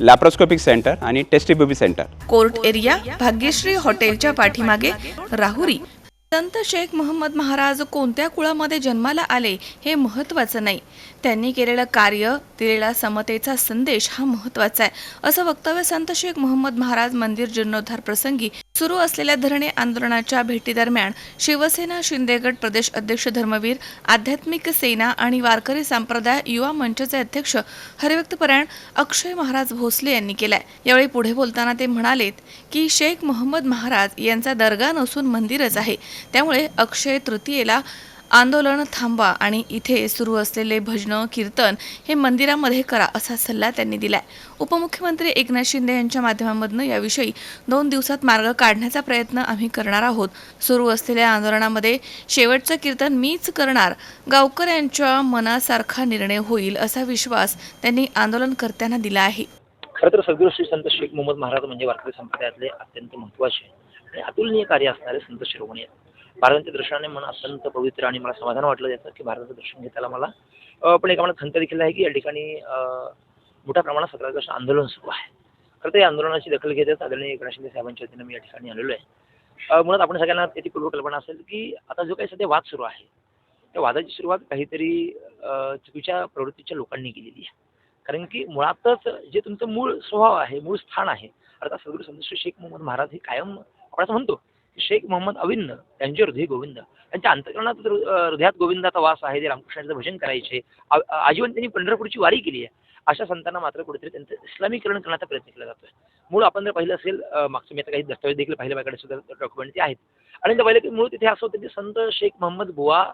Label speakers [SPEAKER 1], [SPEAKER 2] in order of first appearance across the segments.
[SPEAKER 1] Laparoscopic centre आणि test tube baby centre
[SPEAKER 2] court area Bhagyashree हॉटेलच्या पाठीमागे राहुरी. संत शेख मोहम्मद महाराज कोणत्या कुळामध्ये जन्माला आले हे महत्त्वाचं नाही. त्यांनी केलेलं कार्य दिलेला समतेचा संदेश हा महत्त्वाचा आहे. असं वक्तव्य संत शेख मोहम्मद महाराज मंदिर जीर्णोद्धार प्रसंगी सुरू असलेल्या धरणे आंदोलनाच्या भेटीदरम्यान शिवसेना शिंदेगड प्रदेश अध्यक्ष धर्मवीर आध्यात्मिक सेना आणि वारकरी संप्रदाय युवा मंचचे अध्यक्ष हरिभक्तपरायण अक्षय महाराज भोसले यांनी केलाय. यावेळी पुढे बोलताना ते म्हणालेत की शेख मोहम्मद महाराज यांचा दर्गा नसून मंदिरच आहे. त्यामुळे अक्षय तृतीयेला आंदोलन थांबवा आणि इथे सुरू असलेले भजनं कीर्तन हे मंदिरामध्ये करा असा सल्ला त्यांनी दिलाय. उपमुख्यमंत्री एकनाथ शिंदे यांच्या माध्यमामधनं याविषयी दोन दिवसात मार्ग काढण्याचा प्रयत्न आम्ही करणार आहोत. सुरू असलेल्या आंदोलनामध्ये शेवटचं कीर्तन मीच करणार गावकऱ्यांच्या मनासारखा निर्णय होईल असा विश्वास त्यांनी आंदोलनकर्त्यांना दिला आहे.
[SPEAKER 3] खरं तर सद्गुरू श्री संत शेख मोहम्मद महाराज म्हणजे वारकरी संप्रदायातले अत्यंत महत्त्वाचे आणि अतुलनीय कार्य असणारे संत शिरोमणी आहेत. भारताच्या दर्शनाने मन अत्यंत पवित्र आणि मला समाधान वाटलं याचं की भारताचं दर्शन घेताना मला. पण एका मला खंत देखील आहे की या ठिकाणी मोठ्या प्रमाणात सतरा वर्ष आंदोलन सुरू आहे. खरं तर या आंदोलनाची दखल घेतच आदरणीय एकनाथ शिंदे साहेबांच्या वतीनं मी या ठिकाणी आलेलो आहे. मुळात आपण सगळ्यांना त्याची पूर्वकल्पना असेल की आता जो काही सध्या वाद सुरू आहे त्या वादाची सुरुवात काहीतरी चुकीच्या प्रवृत्तीच्या लोकांनी केलेली आहे. कारण की मुळातच जे तुमचं मूळ स्वभाव आहे मूळ स्थान आहे अर्थात सद्गुरू संत शेख मोहम्मद महाराज हे कायम आपण असं म्हणतो शेख मोहम्मद अविंद त्यांचे हृदय गोविंद. त्यांच्या अंतकरणात हृदयात गोविंदाचा वास आहे ते रामकृष्णाचं भजन करायचे आजीवन त्यांनी पंढरपूरची वारी केली आहे. अशा संतांना मात्र कुठेतरी त्यांचं इस्लामीकरण करण्याचा प्रयत्न केला जातोय. मूळ आपण जर पाहिलं असेल मागचं मी आता काही दस्तावेज देखील पाहिलं माझ्याकडे सुद्धा डॉक्युमेंट ते आहेत. आणि जर पाहिलं की मूळ तिथे असं होतं की संत शेख मोहम्मद बुवा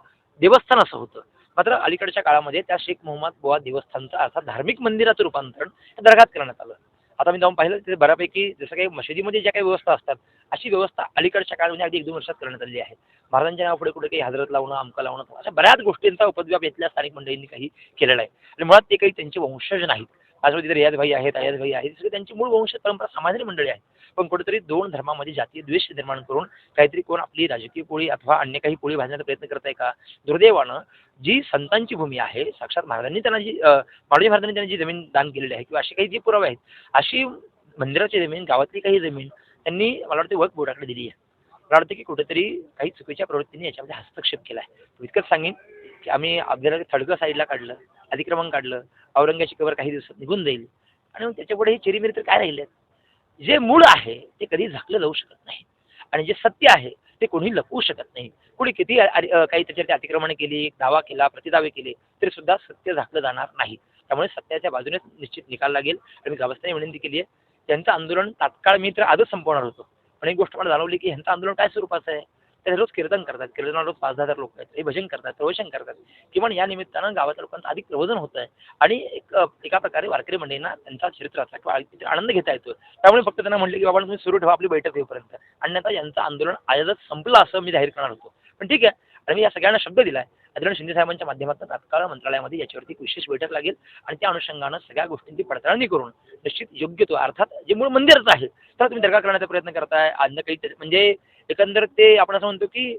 [SPEAKER 3] देवस्थान असं होतं. मात्र अलीकडच्या काळामध्ये त्या शेख मोहम्मद बुवा देवस्थानचं अर्थात धार्मिक मंदिराचं रूपांतरण दर्गात करण्यात आलं. आता मी जाऊन पाहिलं तिथे बऱ्यापैकी जसं काही मशिदीमध्ये ज्या काही व्यवस्था असतात अशी व्यवस्था अलीकडच्या काळामध्ये म्हणजे अगदी एक दोन वर्षात करण्यात आलेली आहे. महाराजांच्या नावापुढे कुठे काही हजरत लावणं अमका लावणं अशा बऱ्याच गोष्टींचा उपद्व्याप इथल्या स्थानिक मंडळींनी काही केलेला आहे. आणि मुळात ते काही त्यांचे वंशज नाहीत. आजमध्ये तिथे रियाज भाई आहेत अयाज भाई आहेत सगळे त्यांची मूळ वंश परंपरा सामान्य मंडळी आहे पण कुठेतरी दोन धर्मामध्ये जातीय द्वेष निर्माण करून काहीतरी कोण आपली राजकीय पोळी अथवा अन्य काही पोळी भाजण्याचा प्रयत्न करत आहे का? दुर्दैवानं जी संतांची भूमी आहे साक्षात महाराजांनी त्यांना जी अं, महाराजांनी त्यांना जी जमीन दान केलेली आहे किंवा अशी काही जी पुरावे आहेत अशी मंदिराची जमीन गावातली काही जमीन त्यांनी मला वाटतं वर्क बोर्डाकडे दिली आहे. मला वाटतं की कुठेतरी काही चुकीच्या प्रवृत्तीने याच्यामध्ये हस्तक्षेप केला आहे. इतकंच सांगेन की आम्ही अफजल थडगं साईडला काढलं अतिक्रमण काढलं औरंगाची कवर काही दिवसात निघून जाईल आणि मग त्याच्यापुढे हे चिरीमिरी तर काय राहिले जे मूळ आहे ते कधी झाकलं जाऊ शकत नाही. आणि जे सत्य आहे ते कोणी लपवू शकत नाही. कोणी किती काही त्याच्यावरती अतिक्रमण केली दावा केला प्रतिदावे केले तरी सुद्धा सत्य झाकलं जाणार नाही. त्यामुळे सत्याच्या बाजूने निश्चित निकाल लागेल. आणि मी गावस्तांनी विनंती केली आहे त्यांचं आंदोलन तात्काळ मी तर आजच संपवणार होतो. पण एक गोष्ट मला जाणवली की ह्यांचं आंदोलन काय स्वरूपाचं आहे? ते रोज कीर्तन करतात. कीर्तनाला रोज पाच दहा हजार लोक आहेत. हे भजन करतात प्रवचन करतात. किमान या निमित्तानं गावातल्या लोकांचं अधिक प्रबोधन होत आहे. आणि एक एका प्रकारे वारकरी मंडळींना त्यांचा चरित्राचा किंवा तिथे आनंद घेता येतो. त्यामुळे फक्त त्यांना म्हटलं की बाबा तुम्ही सुरू ठेवा आपली बैठक येईपर्यंत अन्यथा यांचं आंदोलन आजच संपलं असं मी जाहीर करणार होतो. पण ठीक आहे. आणि मी या सगळ्यांना शब्द दिला आहे आदरणीय शिंदे साहेबांच्या माध्यमातून तात्काळ मंत्रालयामध्ये याच्यावरती एक विशेष बैठक लागेल आणि त्या अनुषंगानं सगळ्या गोष्टींची पडताळणी करून निश्चित योग्य तो अर्थात जे मूळ मंदिरच आहे तर तुम्ही दर्गा करण्याचा प्रयत्न करताय. अन्य काही म्हणजे एकंदर ते आपण असं म्हणतो की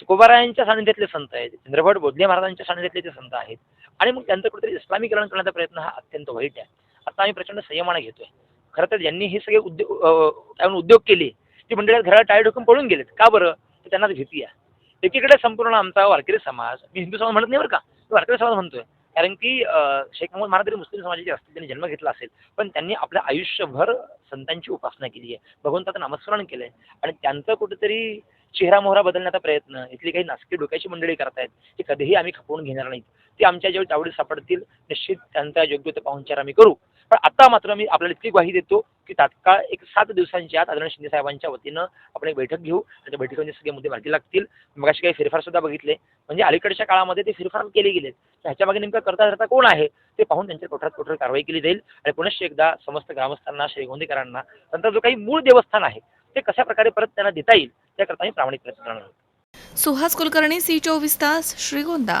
[SPEAKER 3] तुकोबारायांच्या सानिध्यातले संत आहेत चंद्रभट बोधले महाराजांच्या सानिध्यातले ते संत आहेत आणि मग त्यांचं कुठेतरी इस्लामीकरण करण्याचा प्रयत्न हा अत्यंत वाईट आहे. आता आम्ही प्रचंड संयमानं घेतोय. खरं तर ज्यांनी हे सगळे उद्योग उद्योग केले ती मंडळात घराला टाळे ढोकून पळून गेलेत. का बरं? तर त्यांनाच भीती आहे. एकीकडे संपूर्ण आमचा वारकरी समाज मी हिंदू समाज म्हणत नाही बरं का वारकरी समाज म्हणतोय. कारण की शेख मोहम्मद महाराज तरी मुस्लिम समाजाचे असतील त्यांनी जन्म घेतला असेल पण त्यांनी आपल्या आयुष्यभर संतांची उपासना केली आहे. भगवंताचं नामस्मरण केलंय. आणि त्यांचं कुठेतरी चेहरा मोहरा बदलण्याचा प्रयत्न इथली काही नासकी डोक्याची मंडळी करतायत ते कधीही आम्ही खपवून घेणार नाहीत. ते आमच्या जेव्हा तावडीत सापडतील निश्चित त्यांचा योग्य तो पाहुणचार आम्ही करू. पण आता मात्र मी आपल्याला इतकी ग्वाही देतो की तात्काळ एक सात दिवसांच्या आत आदरणीय शिंदे साहेबांच्या वतीनं आपण एक बैठक घेऊ. आणि त्या बैठकीमध्ये सगळे मुद्दे मार्गी लागतील. मग काही फेरफार सुद्धा बघितले. म्हणजे अलीकडच्या काळामध्ये ते फेरफार केले गेले ह्याच्या मागे नेमकं करता धरता कोण आहे? ते पाहून त्यांच्या कोठरात कोठर कारवाई केली जाईल? आणि पुनश्च एकदा समस्त ग्रामस्थांना श्रीगोंदेकरांना नंतर जो काही मूळ देवस्थान आहे ते कशा प्रकारे परत त्यांना देता येईल त्याकरता मी प्रामाणिक प्रयत्न करणार
[SPEAKER 2] सुहास कुलकर्णी सी चोवीस तास श्रीगोंदा.